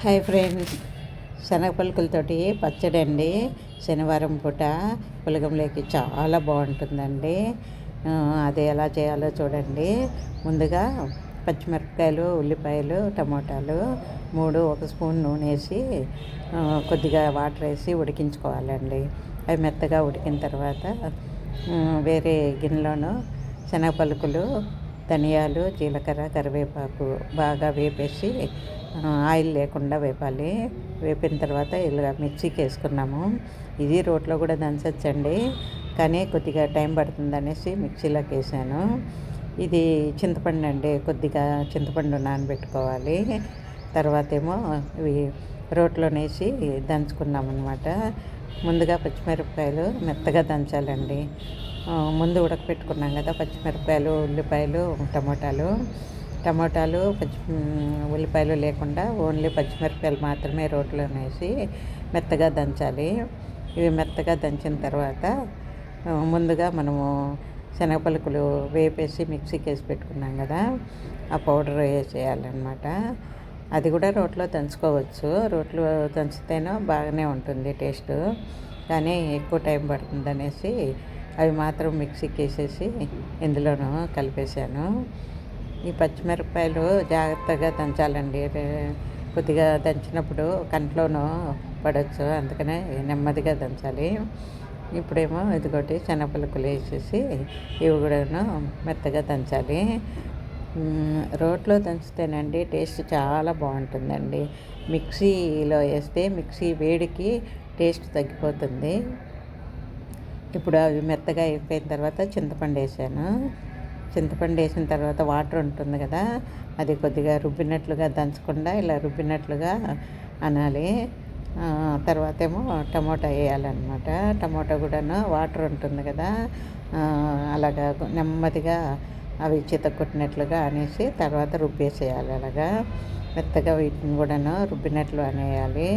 Hi friends. శనగ పలుకులతోటి పచ్చడి అండి. శనివారం పూట పులగంలోకి చాలా బాగుంటుందండి. అది ఎలా చేయాలో చూడండి. ముందుగా పచ్చిమిరపకాయలు ఉల్లిపాయలు టమోటాలు మూడు ఒక స్పూన్ నూనె వేసి కొద్దిగా వాటర్ వేసి ఉడికించుకోవాలండి. అవి మెత్తగా ఉడికిన తర్వాత వేరే గిన్నెలోను శనగ పలుకులు ధనియాలు జీలకర్ర కరివేపాకు బాగా వేపేసి ఆయిల్ లేకుండా వేపాలి. వేపిన తర్వాత ఇలా మిక్సీకి వేసుకున్నాము. ఇది రోట్లో కూడా దంచచ్చండి. కానీ కొద్దిగా టైం పడుతుంది అనేసి మిక్సీలోకి వేసాను. ఇది చింతపండు అండి. కొద్దిగా చింతపండు నానబెట్టుకోవాలి. తర్వాత ఏమో ఇవి రోట్లోనేసి దంచుకున్నాం అనమాట ముందుగా పచ్చిమిరపకాయలు మెత్తగా దంచాలండి. ముందు ఉడకపెట్టుకున్నాం కదా పచ్చిమిరపకాయలు ఉల్లిపాయలు టమోటాలు. టమోటాలు పచ్చి ఉల్లిపాయలు లేకుండా ఓన్లీ పచ్చిమిరపకాయలు మాత్రమే రోట్లో వేసి మెత్తగా దంచాలి. ఇవి మెత్తగా దంచిన తర్వాత ముందుగా మనము శనగ పలుకులు వేపేసి మిక్సీకి వేసి పెట్టుకున్నాం కదా ఆ పౌడర్ వేసేయాలన్నమాట. అది కూడా రోట్లో దంచుకోవచ్చు. రోట్లో దంచితేనో బాగానే ఉంటుంది టేస్ట్. కానీ ఎక్కువ టైం పడుతుంది అనేసి అవి మాత్రం మిక్సీకి వేసేసి ఇందులోనూ కలిపేశాను. ఈ పచ్చిమిరపకాయలు జాగ్రత్తగా దంచాలండి. కొద్దిగా దంచినప్పుడు కంట్లోనూ పడవచ్చు అందుకనే నెమ్మదిగా దంచాలి. ఇప్పుడేమో ఇదిగోటి శనగపలుకులు వేసేసి ఇవి కూడాను మెత్తగా దంచాలి. రోట్లో దంచితేనండి టేస్ట్ చాలా బాగుంటుందండి. మిక్సీలో వేస్తే మిక్సీ వేడికి టేస్ట్ తగ్గిపోతుంది. ఇప్పుడు అవి మెత్తగా అయిపోయిన తర్వాత చింతపండు వేసాను. చింతపండు వేసిన తర్వాత వాటర్ ఉంటుంది కదా అది కొద్దిగా రుబ్బినట్లుగా దంచకుండా ఇలా రుబ్బినట్లుగా అనాలి. తర్వాత ఏమో టమోటా వేయాలన్నమాట. టమోటా కూడాను వాటర్ ఉంటుంది కదా అలాగా నెమ్మదిగా అవి చితక్కొట్టినట్లుగా అనేసి తర్వాత రుబ్బేసేయాలి అలాగా. మెత్తగా వీటిని కూడాను రుబ్బినట్లు అనేయాలి.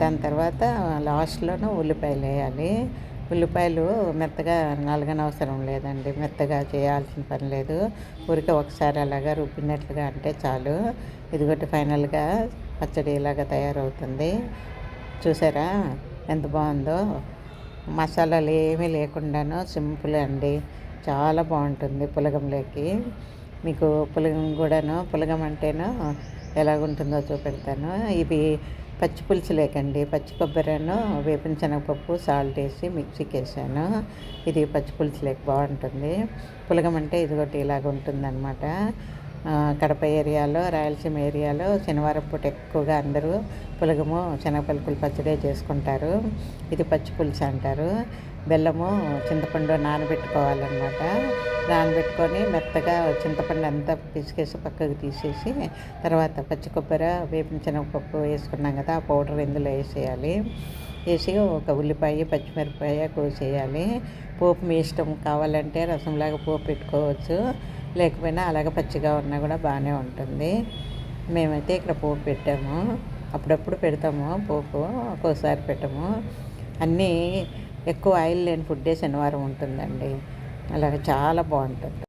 దాని తర్వాత లాస్ట్లోనూ ఉల్లిపాయలు వేయాలి. ఉల్లిపాయలు మెత్తగా నలగనవసరం లేదండి. మెత్తగా చేయాల్సిన పని లేదు. ఊరికే ఒకసారి అలాగా రుబ్బినట్లుగా అంటే చాలు. ఇదిగోటి ఫైనల్గా పచ్చడి ఇలాగా తయారవుతుంది. చూసారా ఎంత బాగుందో? మసాలాలు ఏమీ లేకుండాను సింపుల్ అండి. చాలా బాగుంటుంది పులగంలోకి. మీకు పులగం కూడాను పులగం అంటేను ఎలాగుంటుందో చూపెడతాను. ఇవి పచ్చి పులుసు లేకండి పచ్చి కొబ్బరిను వేపిన శనగపప్పు సాల్ట్ వేసి మిక్సీకి వేసాను ఇది పచ్చి పులుసు లేక బాగుంటుంది. పులగం అంటే ఇదిగోటి ఇలాగ ఉంటుందన్నమాట కడప ఏరియాలో రాయలసీమ ఏరియాలో శనివారం పూట ఎక్కువగా అందరూ పులగము శనగపలుకులు పచ్చడే చేసుకుంటారు. ఇది పచ్చి పులుసు అంటారు. బెల్లము చింతపండు నానబెట్టుకోవాలన్నమాట. నానబెట్టుకొని మెత్తగా చింతపండు అంతా పిసికేసి పక్కకు తీసేసి తర్వాత పచ్చి కొబ్బరి వేపిన శనగపప్పు వేసుకున్నాం కదా ఆ పౌడర్ ఇందులో వేసేయాలి. వేసి ఒక ఉల్లిపాయ పచ్చిమిరపకాయ కోసేయాలి. పోపు మీ ఇష్టం కావాలంటే రసంలాగా పోపు పెట్టుకోవచ్చు. లేకపోయినా అలాగ పచ్చిగా ఉన్నా కూడా బాగానే ఉంటుంది. మేమైతే ఇక్కడ పోపు పెట్టాము. అప్పుడప్పుడు పెడతాము పోపు ఒక్కోసారి పెట్టము. అన్నీ ఎక్కువ ఆయిల్ లేని ఫుడ్డే శనివారం ఉంటుందండి. అలాగ చాలా బాగుంటుంది.